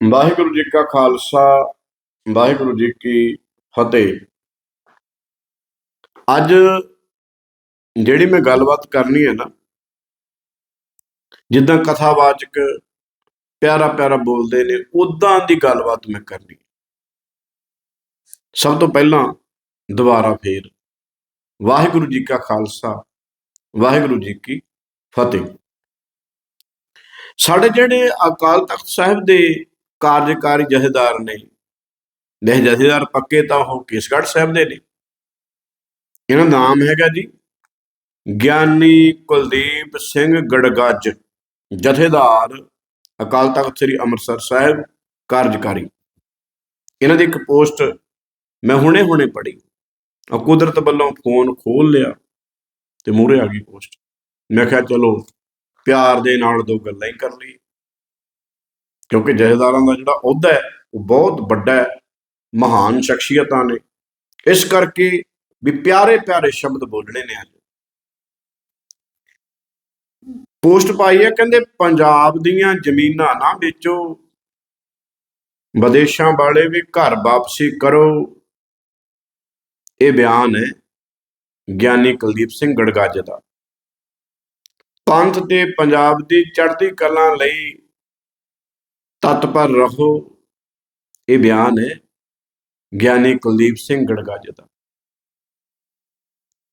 ਵਾਹਿਗੁਰੂ ਜੀ ਕਾ ਖਾਲਸਾ, ਵਾਹਿਗੁਰੂ ਜੀ ਕੀ ਫਤਿਹ ਅੱਜ ਜਿਹੜੀ ਮੈਂ ਗੱਲਬਾਤ ਕਰਨੀ ਹੈ ਨਾ, ਜਿੱਦਾਂ ਕਥਾਵਾਚਕ ਪਿਆਰਾ ਪਿਆਰਾ ਬੋਲਦੇ ਨੇ ਉਦਾਂ ਦੀ ਗੱਲਬਾਤ ਮੈਂ ਕਰਨੀ ਹੈ। ਸਭ ਤੋਂ ਪਹਿਲਾਂ ਦੁਬਾਰਾ ਫੇਰ ਵਾਹਿਗੁਰੂ ਜੀ ਕਾ ਖਾਲਸਾ, ਵਾਹਿਗੁਰੂ ਜੀ ਕੀ ਫਤਿਹ ਸਾਡੇ ਜਿਹੜੇ ਅਕਾਲ ਤਖਤ ਸਾਹਿਬ ਦੇ ਕਾਰਜਕਾਰੀ ਜਥੇਦਾਰ ਨੇ ਨੇ ਜਥੇਦਾਰ ਪੱਕੇ ਤਾਂ ਉਹ ਕੇਸਗੜ੍ਹ ਸਾਹਿਬ ਦੇ ਨੇ। ਇਹਨਾਂ ਦਾ ਨਾਮ ਹੈਗਾ ਜੀ ਗਿਆਨੀ ਕੁਲਦੀਪ ਸਿੰਘ ਗੜਗੱਜ, ਜਥੇਦਾਰ, ਅਕਾਲ ਤਖਤ ਸ੍ਰੀ ਅੰਮ੍ਰਿਤਸਰ ਸਾਹਿਬ, ਕਾਰਜਕਾਰੀ। ਇਹਨਾਂ ਦੀ ਇੱਕ ਪੋਸਟ ਮੈਂ ਹੁਣੇ-ਹੁਣੇ ਪੜ੍ਹੀ। ਆ ਕੁਦਰਤ ਵੱਲੋਂ ਫੋਨ ਖੋਲ ਲਿਆ ਤੇ ਮੂਹਰੇ ਆ ਗਈ ਪੋਸਟ। ਮੈਂ ਕਿਹਾ ਚਲੋ ਪਿਆਰ ਦੇ ਨਾਲ ਦੋ ਗੱਲਾਂ ਹੀ ਕਰ ਲਈ ਕਿਉਂਕਿ ਜਥੇਦਾਰਾਂ ਦਾ ਜਿਹੜਾ ਅਹੁਦਾ ਹੈ, ਉਹ ਬਹੁਤ ਵੱਡਾ ਹੈ, ਮਹਾਨ ਸ਼ਖਸੀਅਤਾਂ ਨੇ। ਇਸ ਕਰਕੇ ਵੀ ਪਿਆਰੇ ਪਿਆਰੇ ਸ਼ਬਦ ਬੋਲਣੇ ਨੇ ਅੱਜ। ਪੋਸਟ ਪਾਈ ਹੈ, ਕਹਿੰਦੇ ਪੰਜਾਬ ਦੀਆਂ ਜ਼ਮੀਨਾਂ ਨਾ ਵੇਚੋ, ਵਿਦੇਸ਼ਾਂ ਵਾਲੇ ਵੀ ਘਰ ਵਾਪਸੀ ਕਰੋ। ਇਹ ਬਿਆਨ ਹੈ ਗਿਆਨੀ ਕੁਲਦੀਪ ਸਿੰਘ ਗੜਗੱਜ ਦਾ। ਪੰਥ ਤੇ ਪੰਜਾਬ ਦੀ ਚੜ੍ਹਦੀ ਕਲਾ ਲਈ ਤਤਪਰ ਰਹੋ। ਇਹ ਬਿਆਨ ਹੈ ਗਿਆਨੀ ਕੁਲਦੀਪ ਸਿੰਘ ਗੜਗੱਜ ਦਾ।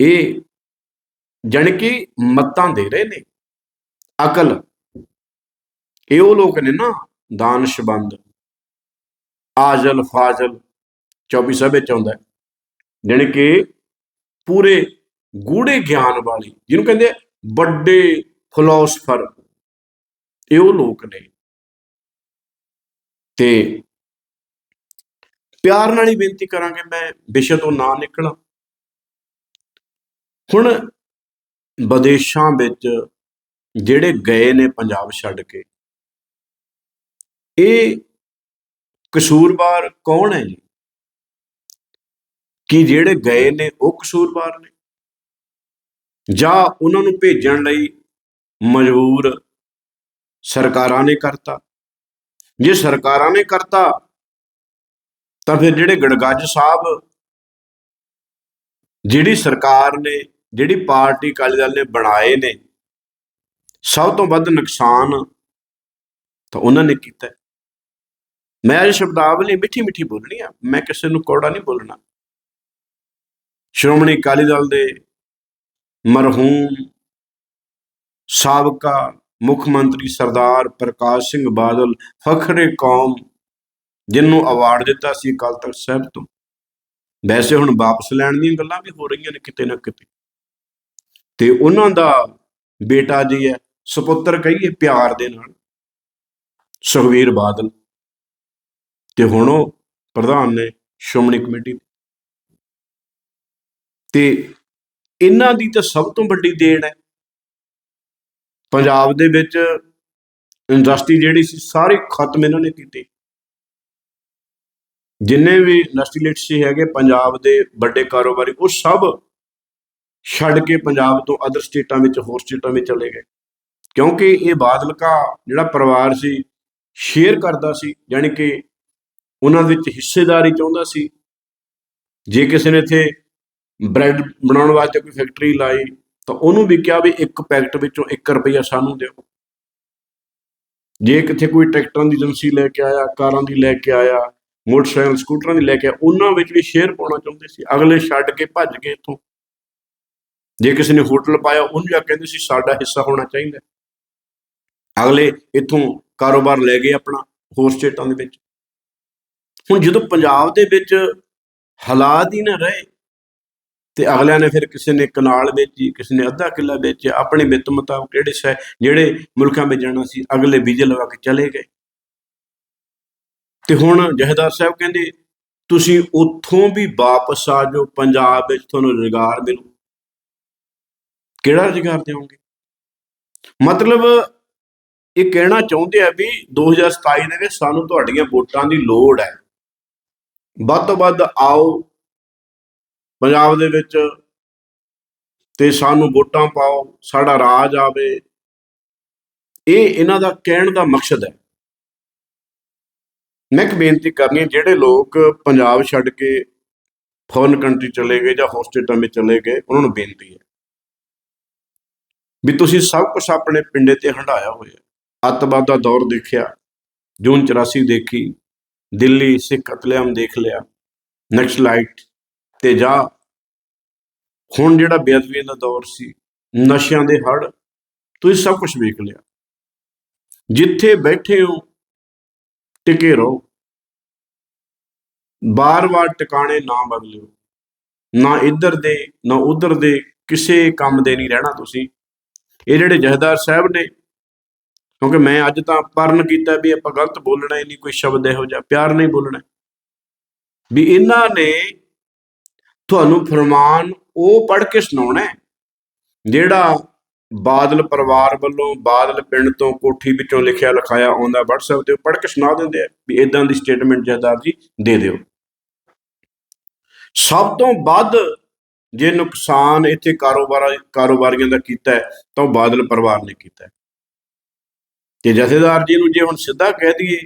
ਇਹ ਜਾਣੀ ਕਿ ਮੱਤਾਂ ਦੇ ਰਹੇ ਨੇ। ਅਕਲ। ਇਹ ਉਹ ਲੋਕ ਨੇ ਨਾ ਦਾਨਸ਼ਬੰਦ ਆਜਲ ਫਾਜ਼ਲ 24 ਸਭ ਵਿੱਚ ਆਉਂਦਾ ਹੈ। ਜਾਣੀ ਕਿ ਪੂਰੇ ਗੂੜੇ ਗਿਆਨ ਵਾਲੀ, ਜਿਹਨੂੰ ਕਹਿੰਦੇ ਵੱਡੇ ਫਿਲਾਸਫਰ ਇਹ ਉਹ ਲੋਕ ਨੇ। ਤੇ ਪਿਆਰ ਨਾਲ ਹੀ ਬੇਨਤੀ ਕਰਾਂਗੇ ਮੈਂ ਵਿਸ਼ੇ ਤੋਂ ਨਾ ਨਿਕਲਾਂ। ਹੁਣ ਵਿਦੇਸ਼ਾਂ ਵਿੱਚ ਜਿਹੜੇ ਗਏ ਨੇ ਪੰਜਾਬ ਛੱਡ ਕੇ, ਇਹ ਕਸੂਰਵਾਰ ਕੌਣ ਹੈ ਜੀ? ਕਿ ਜਿਹੜੇ ਗਏ ਨੇ ਉਹ ਕਸੂਰਵਾਰ ਨੇ? ਜਾਂ ਉਹਨਾਂ ਨੂੰ ਭੇਜਣ ਲਈ ਮਜਬੂਰ ਸਰਕਾਰਾਂ ਨੇ ਕਰਤਾ? ਜੇ ਸਰਕਾਰਾਂ ਨੇ ਕਰਤਾ, ਤਾਂ ਫਿਰ ਜਿਹੜੇ ਗੜਗੱਜ ਸਾਹਿਬ, ਜਿਹੜੀ ਸਰਕਾਰ ਨੇ, ਜਿਹੜੀ ਪਾਰਟੀ ਅਕਾਲੀ ਦਲ ਨੇ ਬਣਾਏ ਨੇ, ਸਭ ਤੋਂ ਵੱਧ ਨੁਕਸਾਨ ਤਾਂ ਉਹਨਾਂ ਨੇ ਕੀਤਾ। ਮੈਂ ਇਹ ਸ਼ਬਦਾਵਲੀ ਮਿੱਠੀ ਮਿੱਠੀ ਬੋਲਣੀ ਆ, ਮੈਂ ਕਿਸੇ ਨੂੰ ਕੌੜਾ ਨਹੀਂ ਬੋਲਣਾ। ਸ਼੍ਰੋਮਣੀ ਅਕਾਲੀ ਦਲ ਦੇ ਮਰਹੂਮ ਸਾਬਕਾ ਮੁੱਖ ਮੰਤਰੀ ਸਰਦਾਰ ਪ੍ਰਕਾਸ਼ ਸਿੰਘ ਬਾਦਲ ਫਖਰੇ ਕੌਮ ਜਿਹਨੂੰ ਅਵਾਰਡ ਦਿੱਤਾ ਸੀ ਅਕਾਲ ਤਖਤ ਸਾਹਿਬ ਤੋਂ। ਵੈਸੇ ਹੁਣ ਵਾਪਸ ਲੈਣ ਦੀਆਂ ਗੱਲਾਂ ਵੀ ਹੋ ਰਹੀਆਂ ਨੇ ਕਿਤੇ ਨਾ ਕਿਤੇ। ਤੇ ਉਹਨਾਂ ਦਾ ਬੇਟਾ ਜੀ ਹੈ, ਸੁਪੁੱਤਰ ਕਹੀਏ ਪਿਆਰ ਦੇ ਨਾਲ, ਸੁਖਵੀਰ ਬਾਦਲ। ਤੇ ਹੁਣ ਉਹ ਪ੍ਰਧਾਨ ਨੇ ਸ਼੍ਰੋਮਣੀ ਕਮੇਟੀ ਦੇ। ਤੇ ਇਹਨਾਂ ਦੀ ਤਾਂ ਸਭ ਤੋਂ ਵੱਡੀ ਦੇਣ ਹੈ ਪੰਜਾਬ ਦੇ ਵਿੱਚ ਇੰਡਸਟਰੀ ਜਿਹੜੀ ਸੀ, ਸਾਰੀ ਖਤਮ ਇਹਨਾਂ ਨੇ ਕੀਤੀ। ਜਿੰਨੇ ਵੀ ਇੰਡਸਟਰੀਅਲਿਸਟ ਸੀ ਹੈਗੇ, ਪੰਜਾਬ ਦੇ ਵੱਡੇ ਕਾਰੋਬਾਰੀ, ਉਹ ਸਭ ਛੱਡ ਕੇ ਪੰਜਾਬ ਤੋਂ ਅਦਰ ਸਟੇਟਾਂ ਵਿੱਚ, ਹੋਰ ਸਟੇਟਾਂ ਵਿੱਚ ਚਲੇ ਗਏ। ਕਿਉਂਕਿ ਇਹ ਬਾਦਲਕਾ ਜਿਹੜਾ ਪਰਿਵਾਰ ਸੀ ਸ਼ੇਅਰ ਕਰਦਾ ਸੀ ਯਾਨੀ ਕਿ ਉਹਨਾਂ ਵਿੱਚ ਹਿੱਸੇਦਾਰੀ ਚਾਹੁੰਦਾ ਸੀ। ਜੇ ਕਿਸੇ ਨੇ ਇੱਥੇ ਬ੍ਰੈਡ ਬਣਾਉਣ ਵਾਸਤੇ ਕੋਈ ਫੈਕਟਰੀ ਲਾਈ ਤਾਂ ਉਹਨੂੰ ਵੀ ਕਿਹਾ ਵੀ ਇੱਕ ਪੈਕਟ ਵਿੱਚੋਂ 1 ਰੁਪਈਆ ਸਾਨੂੰ ਦਿਓ। ਜੇ ਕਿਤੇ ਕੋਈ ਟਰੈਕਟਰਾਂ ਦੀ ਏਜੰਸੀ ਲੈ ਕੇ ਆਇਆ ਕਾਰਾਂ ਦੀ ਲੈ ਕੇ ਆਇਆ ਮੋਟਰਸਾਈਕਲ ਸਕੂਟਰਾਂ ਦੀ ਲੈ ਕੇ ਆਇਆ, ਉਹਨਾਂ ਵਿੱਚ ਵੀ ਸ਼ੇਅਰ ਪਾਉਣਾ ਚਾਹੁੰਦੇ ਸੀ। ਅਗਲੇ ਛੱਡ ਕੇ ਭੱਜ ਗਏ ਇੱਥੋਂ। ਜੇ ਕਿਸੇ ਨੇ ਹੋਟਲ ਪਾਇਆ ਉਹਨੂੰ ਜਾ ਕਹਿੰਦੇ ਸੀ ਸਾਡਾ ਹਿੱਸਾ ਹੋਣਾ ਚਾਹੀਦਾ ਅਗਲੇ ਇੱਥੋਂ ਕਾਰੋਬਾਰ ਲੈ ਗਏ ਆਪਣਾ ਹੋਰ ਸਟੇਟਾਂ ਦੇ ਵਿੱਚ। ਹੁਣ ਜਦੋਂ ਪੰਜਾਬ ਦੇ ਵਿੱਚ ਹਾਲਾਤ ਹੀ ਨਾ ਰਹੇ ਤੇ ਅਗਲਿਆਂ ਨੇ ਫਿਰ ਕਿਸੇ ਨੇ ਕਨਾਲ ਵੇਚੀ, ਕਿਸੇ ਨੇ ਅੱਧਾ ਕਿੱਲਾ ਵੇਚਿਆ, ਆਪਣੇ ਮਿੱਤ ਮੁਤਾਬਕ ਕਿਹੜੇ ਸ਼ਹਿ, ਜਿਹੜੇ ਮੁਲਕਾਂ ਵਿੱਚ ਜਾਣਾ ਸੀ, ਅਗਲੇ ਵੀਜ਼ੇ ਲਵਾ ਕੇ ਚਲੇ ਗਏ। ਤੇ ਹੁਣ ਜਹੇਦਾਰ ਸਾਹਿਬ ਕਹਿੰਦੇ, ਤੁਸੀਂ ਉੱਥੋਂ ਵੀ ਵਾਪਸ ਆ ਜਾਓ, ਪੰਜਾਬ ਵਿੱਚ ਤੁਹਾਨੂੰ ਰੁਜ਼ਗਾਰ ਮਿਲੂ। ਕਿਹੜਾ ਰੁਜ਼ਗਾਰ ਦਿਓਗੇ? ਮਤਲਬ ਇਹ ਕਹਿਣਾ ਚਾਹੁੰਦੇ ਆ ਵੀ 2027 ਦੇ ਵਿੱਚ ਸਾਨੂੰ ਤੁਹਾਡੀਆਂ ਵੋਟਾਂ ਦੀ ਲੋੜ ਹੈ। ਵੱਧ ਤੋਂ ਵੱਧ ਆਓ ਪੰਜਾਬ ਦੇ ਵਿੱਚ ਤੇ ਸਾਨੂੰ ਵੋਟਾਂ ਪਾਓ, ਸਾਡਾ ਰਾਜ ਆਵੇ। ਇਹ ਇਹਨਾਂ ਦਾ ਕਹਿਣ ਦਾ ਮਕਸਦ ਹੈ। ਮੈਂ ਇੱਕ ਬੇਨਤੀ ਕਰਨੀ ਹੈ, ਜਿਹੜੇ ਲੋਕ ਪੰਜਾਬ ਛੱਡ ਕੇ ਫੋਰਨ ਕੰਟਰੀ ਚਲੇ ਗਏ ਜਾਂ ਹੋਰ ਸਟੇਟਾਂ ਵਿੱਚ ਚਲੇ ਗਏ, ਉਹਨਾਂ ਨੂੰ ਬੇਨਤੀ ਹੈ ਵੀ ਤੁਸੀਂ ਸਭ ਕੁਝ ਆਪਣੇ ਪਿੰਡੇ ਤੇ ਹੰਡਾਇਆ ਹੋਇਆ। ਅੱਤਵਾਦ ਦਾ ਦੌਰ ਦੇਖਿਆ, ਜੂਨ 84 ਦੇਖੀ, ਦਿੱਲੀ, ਸਿੱਖ ਕਤਲੇਆਮ ਦੇਖ ਲਿਆ ਨਕਸਲਾਈਟ ਤੇ ਜਾ ਹੁਣ ਜਿਹੜਾ ਬੇਅਦਬੀ ਦਾ ਦੌਰ ਸੀ, ਨਸ਼ਿਆਂ ਦੇ ਹੜ ਤੁਸੀਂ ਸਭ ਕੁਝ ਵੇਖ ਲਿਆ। ਜਿੱਥੇ ਬੈਠੇ ਹੋ, ਟਿਕੇ ਰਹੋ। ਬਾਰ-ਬਾਰ ਟਿਕਾਣੇ ਨਾ ਬਦਲਿਓ। ਨਾ ਇੱਧਰ ਦੇ, ਨਾ ਉੱਧਰ ਦੇ, ਕਿਸੇ ਕੰਮ ਦੇ ਨਹੀਂ ਰਹਿਣਾ ਤੁਸੀਂ। ਇਹ ਜਿਹੜੇ ਜਹਦਾਰ ਸਾਹਿਬ ਨੇ, ਕਿਉਂਕਿ ਮੈਂ ਅੱਜ ਤਾਂ ਪਰਨ ਕੀਤਾ ਵੀ ਆਪਾਂ ਗਲਤ ਬੋਲਣਾ ਹੀ ਨਹੀਂ, ਕੋਈ ਸ਼ਬਦ ਇਹੋ ਜਿਹਾ, ਪਿਆਰ ਨਹੀਂ ਬੋਲਣਾ। ਵੀ ਇਹਨਾਂ ਨੇ ਤੁਹਾਨੂੰ ਫਰਮਾਨ ਉਹ ਪੜ੍ਹ ਕੇ ਸੁਣਾਉਣਾ ਹੈ, ਜਿਹੜਾ ਬਾਦਲ ਪਰਿਵਾਰ ਵੱਲੋਂ ਬਾਦਲ ਪਿੰਡ ਤੋਂ ਕੋਠੀ ਵਿੱਚੋਂ ਲਿਖਿਆ ਲਿਖਾਇਆ ਆਉਂਦਾ WhatsApp ਤੇ ਪੜ੍ਹ ਕੇ ਸੁਣਾ ਦਿੰਦੇ ਆ ਵੀ ਇਦਾਂ ਦੀ ਸਟੇਟਮੈਂਟ ਜਹਦਾਰ ਜੀ ਦੇ ਦਿਓ। ਸਭ ਤੋਂ ਵੱਧ ਜੇ ਨੁਕਸਾਨ ਇੱਥੇ ਕਾਰੋਬਾਰ ਕਾਰੋਬਾਰੀਆਂ ਦਾ ਕੀਤਾ ਹੈ, ਤਾਂ ਉਹ ਬਾਦਲ ਪਰਿਵਾਰ ਨੇ ਕੀਤਾ ਤੇ ਜਥੇਦਾਰ ਜੀ ਨੂੰ ਜੇ ਹੁਣ ਸਿੱਧਾ ਕਹਿ ਦਈਏ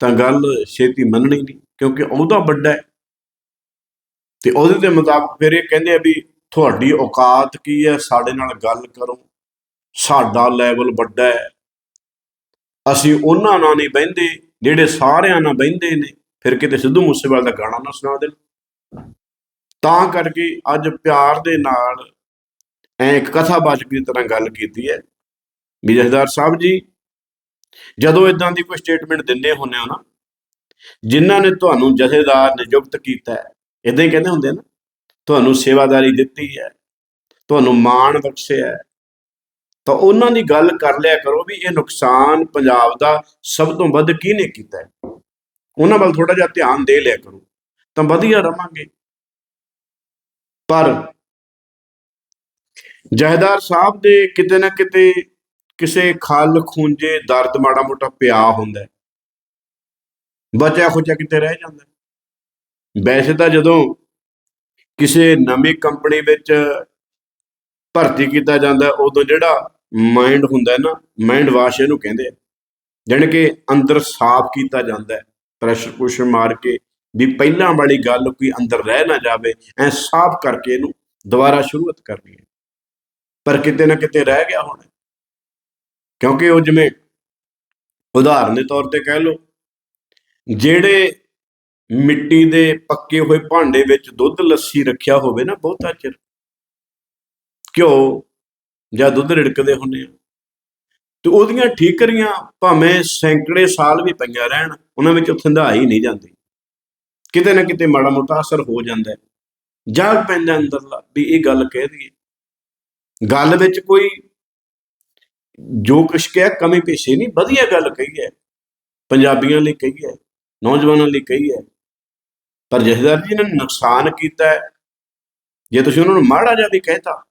ਤਾਂ ਗੱਲ ਛੇਤੀ ਮੰਨਣੀ ਨਹੀਂ ਕਿਉਂਕਿ ਉਹਦਾ ਵੱਡਾ ਹੈ। ਤੇ ਉਹਦੇ ਦੇ ਮੁਤਾਬਕ ਫਿਰ ਇਹ ਕਹਿੰਦੇ ਆ ਵੀ ਤੁਹਾਡੀ ਔਕਾਤ ਕੀ ਹੈ? ਸਾਡੇ ਨਾਲ ਗੱਲ ਕਰੋ। ਸਾਡਾ ਲੈਵਲ ਵੱਡਾ ਹੈ। ਅਸੀਂ ਉਹਨਾਂ ਨਾਲ ਨਹੀਂ ਬਹਿੰਦੇ, ਜਿਹੜੇ ਸਾਰਿਆਂ ਨਾਲ ਬਹਿੰਦੇ ਨੇ, ਫਿਰ ਕਿਤੇ ਸਿੱਧੂ ਮੂਸੇਵਾਲੇ ਦਾ ਗਾਣਾ ਨਾ ਸੁਣਾ ਦੇਣ। ਤਾਂ ਕਰਕੇ ਅੱਜ ਪਿਆਰ ਦੇ ਨਾਲ ਐ ਇੱਕ ਕਥਾਵਾਚਕ ਦੀ ਤਰ੍ਹਾਂ ਗੱਲ ਕੀਤੀ ਹੈ। ਵੀ ਜਥੇਦਾਰ ਸਾਹਿਬ ਜੀ, ਜਦੋਂ ਇਦਾਂ ਦੀ ਕੋਈ ਸਟੇਟਮੈਂਟ ਦਿੰਦੇ ਹੁੰਦੇ ਹੋ ਨਾ, ਜਿਨ੍ਹਾਂ ਨੇ ਤੁਹਾਨੂੰ ਜਥੇਦਾਰ ਨਿਯੁਕਤ ਕੀਤਾ ਹੈ ਇਦਾਂ ਹੀ ਕਹਿੰਦੇ ਹੁੰਦੇ ਨਾ, ਤੁਹਾਨੂੰ ਸੇਵਾਦਾਰੀ ਦਿੱਤੀ ਹੈ, ਤੁਹਾਨੂੰ ਮਾਣ ਬਖਸ਼ਿਆ ਤਾਂ ਉਹਨਾਂ ਦੀ ਗੱਲ ਕਰ ਲਿਆ ਕਰੋ ਵੀ ਇਹ ਨੁਕਸਾਨ ਪੰਜਾਬ ਦਾ ਸਭ ਤੋਂ ਵੱਧ ਕਿਹਨੇ ਕੀਤਾ ਹੈ। ਉਹਨਾਂ ਵੱਲ ਥੋੜਾ ਜਿਹਾ ਧਿਆਨ ਦੇ ਲਿਆ ਕਰੋ, ਤਾਂ ਵਧੀਆ ਰਵਾਂਗੇ। ਪਰ ਜਹਦਾਰ ਸਾਹਿਬ ਦੇ ਕਿਤੇ ਨਾ ਕਿਤੇ ਕਿਸੇ ਖਲ ਖੂੰਜੇ ਦਰਦ ਮਾੜਾ ਮੋਟਾ ਪਿਆ ਹੁੰਦਾ ਬਚਿਆ ਖੁਚਿਆ ਕਿਤੇ ਰਹਿ ਜਾਂਦਾ ਵੈਸੇ ਤਾਂ ਜਦੋਂ ਕਿਸੇ ਨਵੀਂ ਕੰਪਨੀ ਵਿੱਚ ਭਰਤੀ ਕੀਤਾ ਜਾਂਦਾ, ਉਦੋਂ ਜਿਹੜਾ ਮਾਈਂਡ ਹੁੰਦਾ ਨਾ ਮਾਈਂਡ ਵਾਸ਼ ਇਹਨੂੰ ਕਹਿੰਦੇ ਆ। ਜਾਣੀ ਕਿ ਅੰਦਰ ਸਾਫ਼ ਕੀਤਾ ਜਾਂਦਾ ਪ੍ਰੈਸ਼ਰ ਕੁਸ਼ਰ ਮਾਰ ਕੇ ਵੀ ਪਹਿਲਾਂ ਵਾਲੀ ਗੱਲ ਕੋਈ ਅੰਦਰ ਰਹਿ ਨਾ ਜਾਵੇ, ਐ ਸਾਫ਼ ਕਰਕੇ ਇਹਨੂੰ ਦੁਬਾਰਾ ਸ਼ੁਰੂਆਤ ਕਰਨੀ ਹੈ। ਪਰ ਕਿਤੇ ਨਾ ਕਿਤੇ ਰਹਿ ਗਿਆ ਹੁਣ। ਕਿਉਂਕਿ ਉਹ ਜਿਵੇਂ ਉਦਾਹਰਨ ਦੇ ਤੌਰ ਤੇ ਕਹਿ ਲਓ, ਜਿਹੜੇ ਮਿੱਟੀ ਦੇ ਪੱਕੇ ਹੋਏ ਭਾਂਡੇ ਵਿੱਚ ਦੁੱਧ ਲੱਸੀ ਰੱਖਿਆ ਹੋਵੇ ਨਾ, ਬਹੁਤਾ ਚਿਰ। ਘਿਓ ਜਾਂ ਦੁੱਧ ਰਿੜਕਦੇ ਹੁੰਦੇ ਆ। ਤੇ ਉਹਦੀਆਂ ਠੀਕਰੀਆਂ ਭਾਵੇਂ ਸੈਂਕੜੇ ਸਾਲ ਵੀ ਪਈਆਂ ਰਹਿਣ, ਉਹਨਾਂ ਵਿੱਚ ਥੰਧਾਈ ਨਹੀਂ ਜਾਂਦੀ। ਕਿਤੇ ਨਾ ਕਿਤੇ ਮਾੜਾ ਮੋਟਾ ਅਸਰ ਹੋ ਜਾਂਦਾ ਹੈ। ਜਾਗ ਪੈਂਦਾ ਅੰਦਰਲਾ ਵੀ ਇਹ ਗੱਲ ਕਹਿ ਦਈਏ। ਗੱਲ ਵਿੱਚ ਕੋਈ ਜੋ ਕੁਛ ਕਿਹਾ, ਕਮੀ ਪੇਸ਼ੇ ਨਹੀਂ, ਵਧੀਆ ਗੱਲ ਕਹੀ ਹੈ। ਪੰਜਾਬੀਆਂ ਲਈ ਕਹੀ ਹੈ, ਨੌਜਵਾਨਾਂ ਲਈ ਕਹੀ ਹੈ। ਪਰ ਜਥੇਦਾਰ ਜੀ ਨੇ ਨੁਕਸਾਨ ਕੀਤਾ ਜੇ ਤੁਸੀਂ ਉਹਨਾਂ ਨੂੰ ਮਾੜਾ ਜਿਹਾ ਵੀ ਕਹਿਤਾ,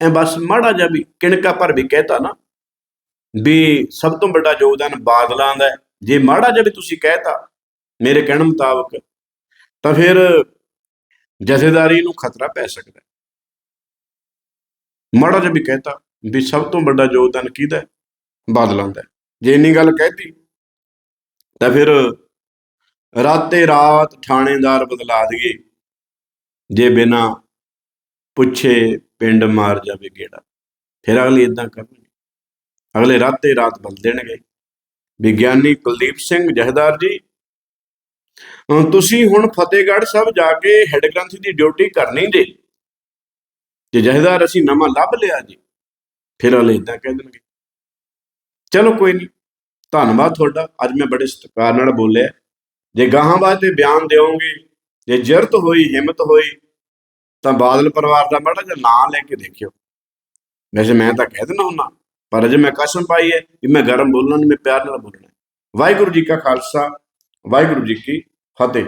ਐ ਬਸ ਮਾੜਾ ਜਿਹਾ ਵੀ ਕਿਣਕਾ ਪਰ ਵੀ ਕਹਿਤਾ ਨਾ, ਵੀ ਸਭ ਤੋਂ ਵੱਡਾ ਯੋਗਦਾਨ ਬਾਦਲਾਂ ਦਾ ਜੇ ਮਾੜਾ ਜਿਹਾ ਵੀ ਤੁਸੀਂ ਕਹਿਤਾ ਮੇਰੇ ਕਹਿਣ ਮੁਤਾਬਕ, ਤਾਂ ਫਿਰ ਜਥੇਦਾਰੀ ਨੂੰ ਖਤਰਾ ਪੈ ਸਕਦਾ ਮਾੜਾ ਜਿਹਾ ਵੀ ਕਹਿਤਾ ਵੀ ਸਭ ਤੋਂ ਵੱਡਾ ਯੋਗਦਾਨ ਕਿਹਦਾ ਬਾਦਲਾਂ ਦਾ ਜੇ ਇੰਨੀ ਗੱਲ ਕਹਿਤੀ, ਤਾਂ ਫਿਰ ਰਾਤੇ ਰਾਤ ਥਾਣੇਦਾਰ ਬਦਲਾ ਦਈਏ, ਜੇ ਬਿਨਾ ਪੁੱਛੇ ਪਿੰਡ ਮਾਰ ਜਾਵੇ ਗੇੜਾ। ਫਿਰ ਅਗਲੇ ਇਦਾਂ ਕਰਨਗੇ। ਅਗਲੇ ਰਾਤੇ ਰਾਤ ਬਦਲ ਦੇਣਗੇ। ਵਿਗਿਆਨੀ ਕੁਲਦੀਪ ਸਿੰਘ ਜਹਦਾਰ ਜੀ ਤੁਸੀਂ ਹੁਣ ਫਤਿਹਗੜ੍ਹ ਸਾਹਿਬ ਜਾ ਕੇ ਹੈੱਡ ਗ੍ਰੰਥੀ ਦੀ ਡਿਊਟੀ ਕਰਨੀ ਜੇ। ਜੇ ਜਹਦਾਰ ਅਸੀਂ ਨਵਾਂ ਲੱਭ ਲਿਆ ਜੀ, ਫਿਰ ਅਗਲੇ ਇਦਾਂ ਕਹਿ ਦੇਣਗੇ। ਚਲੋ ਕੋਈ ਨਹੀਂ, ਧੰਨਵਾਦ ਤੁਹਾਡਾ। ਅੱਜ ਮੈਂ ਬੜੇ ਸਤਿਕਾਰ ਨਾਲ ਬੋਲਿਆ। ਜੇ ਗਾਹਾਂ ਵਾਸਤੇ ਬਿਆਨ ਦਿਓਗੇ, ਜੇ ਜਰਤ ਹੋਈ, ਹਿੰਮਤ ਹੋਈ, ਤਾਂ ਬਾਦਲ ਪਰਿਵਾਰ ਦਾ ਮਾੜਾ ਜਿਹਾ ਨਾਂ ਲੈ ਕੇ ਦੇਖਿਓ। ਵੈਸੇ ਮੈਂ ਤਾਂ ਕਹਿ ਦਿੰਦਾ ਹੁੰਦਾ, ਪਰ ਅਜੇ ਮੈਂ ਕਸਮ ਪਾਈ ਹੈ ਕਿ ਮੈਂ ਗਰਮ ਬੋਲਣਾ ਨਹੀਂ, ਮੈਂ ਪਿਆਰ ਨਾਲ ਬੋਲਣਾ ਵਾਹਿਗੁਰੂ ਜੀ ਕਾ ਖਾਲਸਾ, ਵਾਹਿਗੁਰੂ ਜੀ ਕੀ ਫਤਿਹ।